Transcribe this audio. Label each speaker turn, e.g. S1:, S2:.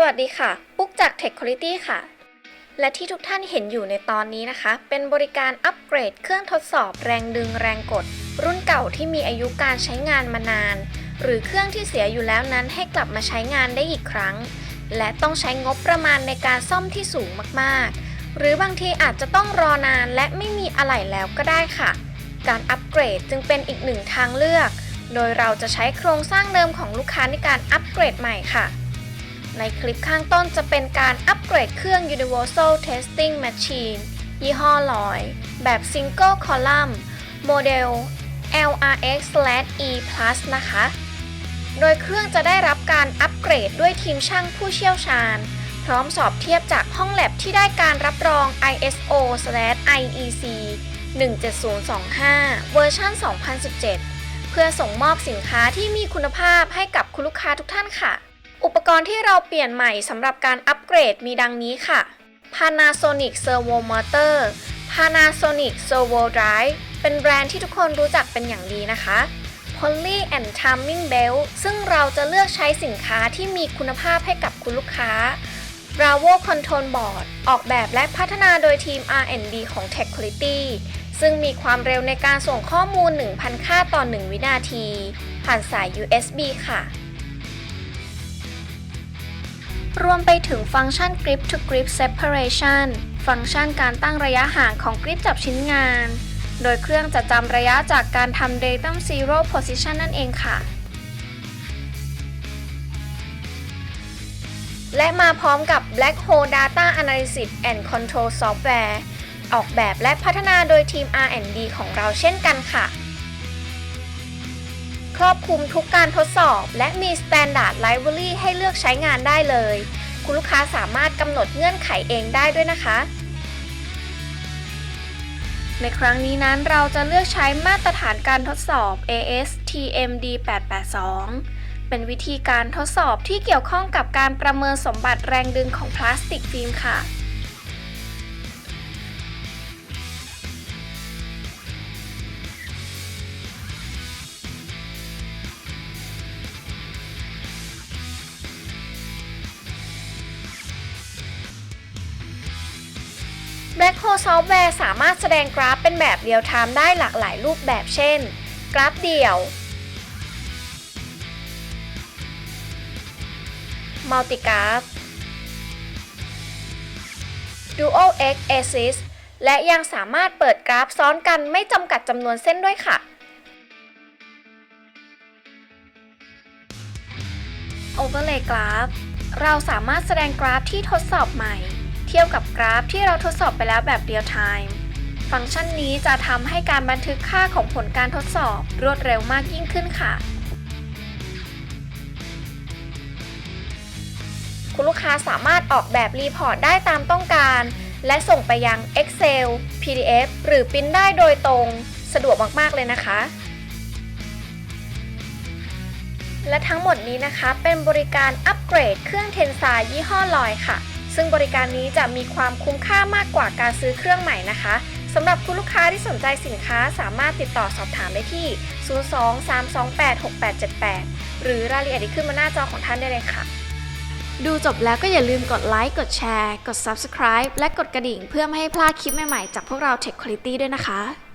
S1: สวัสดีค่ะ ปุ๊กจาก Tech Quality ค่ะ และที่ทุกท่านเห็นอยู่ในตอนนี้นะคะ เป็นบริการอัปเกรดเครื่องทดสอบแรงดึงแรงกด รุ่นเก่าที่มีอายุการใช้งานมานาน หรือเครื่องที่เสียอยู่แล้วนั้นให้กลับมาใช้งานได้อีกครั้ง และต้องใช้งบประมาณในการซ่อมที่สูงมากๆ หรือบางทีอาจจะต้องรอนานและไม่มีอะไหล่แล้วก็ได้ค่ะ การอัปเกรดจึงเป็นอีกหนึ่งทางเลือก โดยเราจะใช้โครงสร้างเดิมของลูกค้าในการอัปเกรดใหม่ค่ะ ในคลิปข้างต้นจะเป็นการอัปเกรดเครื่อง Universal Testing Machine ยี่ห้อลอย แบบ Single Column โมเดล LRX/E Plus นะคะ โดยเครื่องจะได้รับการอัปเกรดด้วยทีมช่างผู้เชี่ยวชาญ พร้อมสอบเทียบจากห้องแลบที่ได้การรับรอง ISO/IEC 17025 เวอร์ชัน2017 เพื่อส่งมอบสินค้าที่มีคุณภาพให้กับคุณลูกค้าทุกท่านค่ะ อุปกรณ์ที่เราเปลี่ยนใหม่สำหรับการอัปเกรดมีดังนี้ค่ะ Panasonic Servo Motor Panasonic Servo Drive เป็นแบรนด์ที่ทุกคนรู้จักเป็นอย่างดีนะคะ Poly and Timing Belt ซึ่งเราจะเลือกใช้สินค้าที่มีคุณภาพให้กับคุณลูกค้า Bravo Control Board ออกแบบและพัฒนาโดยทีม R&D ของ Tech Quality ซึ่งมีความเร็วในการส่งข้อมูล 1,000 ค่าต่อ 1 วินาที ผ่านสาย USB ค่ะ รวมไปถึงฟังก์ชัน Grip to Grip Separation ฟังก์ชันการตั้งระยะห่างของกริปจับชิ้นงาน โดยเครื่องจะจำระยะจากการทำ Datum Zero Position นั่นเองค่ะ และมาพร้อมกับ Black Hole Data Analysis and Control Software ออกแบบและพัฒนาโดยทีม R&D ของเราเช่นกันค่ะ ครอบคลุมทุกการทดสอบ และมี Standard Library ให้เลือกใช้งานได้เลย คุณลูกค้าสามารถกำหนดเงื่อนไขเองได้ด้วยนะคะ ในครั้งนี้นั้นเราจะเลือกใช้มาตรฐานการทดสอบ ASTMD 882 เป็นวิธีการทดสอบที่เกี่ยวข้องกับการประเมินสมบัติแรงดึงของพลาสติกฟิล์มค่ะ Black Hole Software สามารถแสดงกราฟเป็นแบบเรียลไทม์ได้หลากหลายรูปแบบเช่น กราฟเดี่ยว Multigraph Dual X Axis และยังสามารถเปิดกราฟซ้อนกันไม่จำกัดจำนวนเส้นด้วยค่ะ Overlay Graph เราสามารถแสดงกราฟที่ทดสอบใหม่ เทียบกับกราฟที่เราทดสอบไปแล้วแบบเรียลไทม์ฟังก์ชันนี้จะทำให้การบันทึกค่าของผลการทดสอบรวดเร็วมากยิ่งขึ้นค่ะ คุณลูกค้าสามารถออกแบบรีพอร์ตได้ตามต้องการ และส่งไปยัง Excel PDF หรือปริ้นได้โดยตรงสะดวกมาก ๆ เลยนะคะ และทั้งหมดนี้นะคะเป็นบริการอัปเกรดเครื่องเทนซายี่ห้อลอยค่ะ ซึ่งบริการนี้จะมีความคุ้มค่ามากกว่าการซื้อเครื่องใหม่นะคะสำหรับคุณลูกค้าที่สนใจสินค้าสามารถติดต่อสอบถามได้ที่ 023286878 หรือรายละเอียดที่ขึ้นมาหน้าจอของท่านได้เลยค่ะ ดูจบแล้วก็อย่าลืมกดไลค์ กดแชร์ กด Subscribe และกดกระดิ่งเพื่อไม่ให้พลาดคลิปใหม่ ๆ จากพวกเรา Tech Quality ด้วยนะคะ